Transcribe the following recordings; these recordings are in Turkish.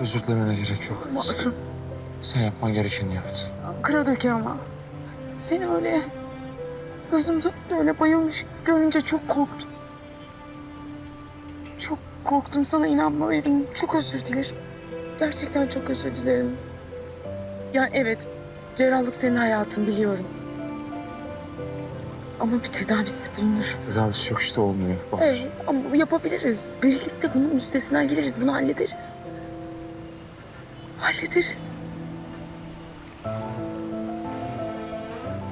Özür dilemene gerek yok. Umarım. Sen yapman gerekeni yaptın. Ankara'daki ama. Seni öyle gözümde öyle bayılmış görünce çok korktum. Çok korktum sana inanmalıydım. Çok özür dilerim. Gerçekten çok özür dilerim. Yani evet cerrahlık senin hayatın biliyorum. Ama bir tedavisi bulunur. Tedavisi yok işte olmuyor. Bahar. Evet ama yapabiliriz. Birlikte bunun üstesinden geliriz. Bunu hallederiz. Hallederiz.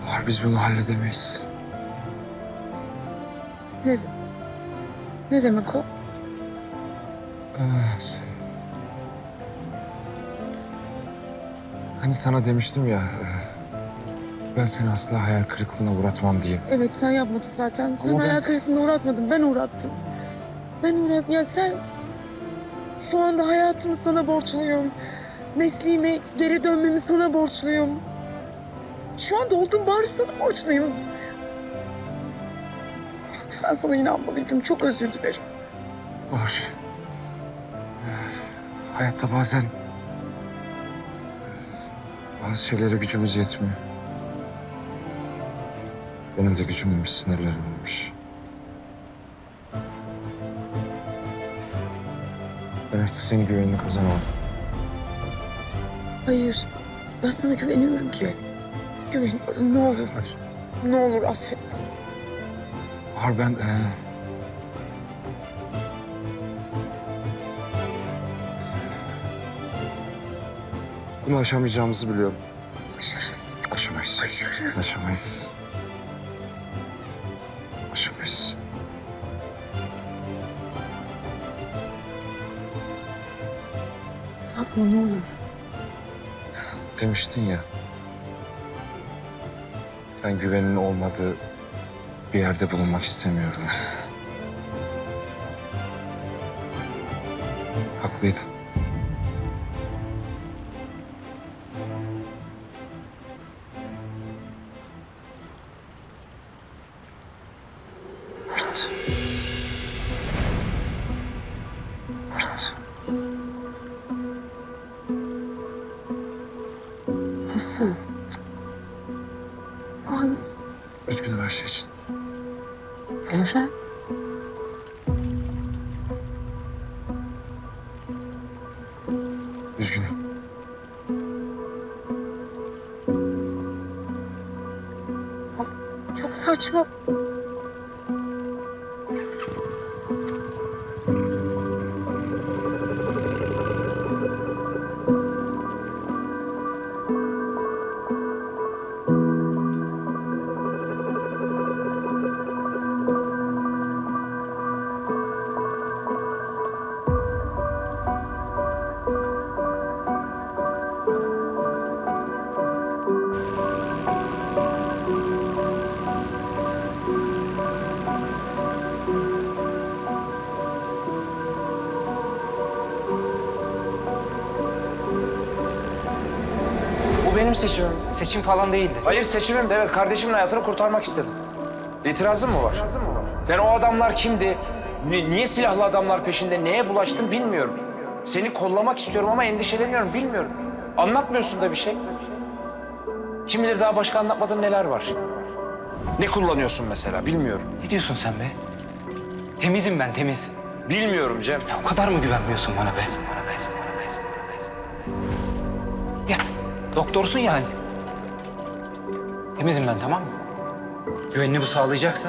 Bahar biz bunu halledemeyiz. Ne, ne demek o? Evet. Hani sana demiştim ya... e, Ben seni asla hayal kırıklığına uğratmam diye. Evet sen yapmadın zaten. Sen Ama ben- hayal kırıklığına uğratmadın. Ben uğrattım. Ben uğrattım. Ya sen şu anda hayatımı sana borçluyum. Mesleğime geri dönmemi sana borçluyum. Şu anda olduğum bari sana borçluyum. Ben sana inanmalıydım. Çok özür dilerim. E, Hayatta bazen... Bazı şeylere gücümüz yetmiyor. Benim de gücümün bir sınırları varmış. Ben artık senin güvenini kazanamam. Hayır. Ben sana güveniyorum ki. Güveniyorum. Ne olur. Hayır. Ne olur affet. Bahar ben... e, Bunu aşamayacağımızı biliyorum. Başarız. Aşamayız. Başarız. Aşamayız. Aşamayız. Yapma ne olur. Demiştin ya. Ben güvenin olmadığı bir yerde bulunmak istemiyorum. Haklıydın. Nasıl? Ay Üzgünüm her şey için. Evren. Üzgünüm. Çok saçma. Benim seçimim. Seçim falan değildi. Hayır seçimim de evet kardeşimin hayatını kurtarmak istedim. İtirazın mı var? Yani o adamlar kimdi? Ni- niye silahlı adamlar peşinde? Neye bulaştım bilmiyorum. Seni kollamak istiyorum ama endişeleniyorum bilmiyorum. Anlatmıyorsun da bir şey. Kim bilir daha başka anlatmadığın neler var. Ne kullanıyorsun mesela bilmiyorum. Ne diyorsun sen be? Temizim ben temiz. Bilmiyorum Cem. Ya o kadar mı güvenmiyorsun bana be? Doktorsun yani. Temizim ben tamam mı? Güvenini bu sağlayacaksa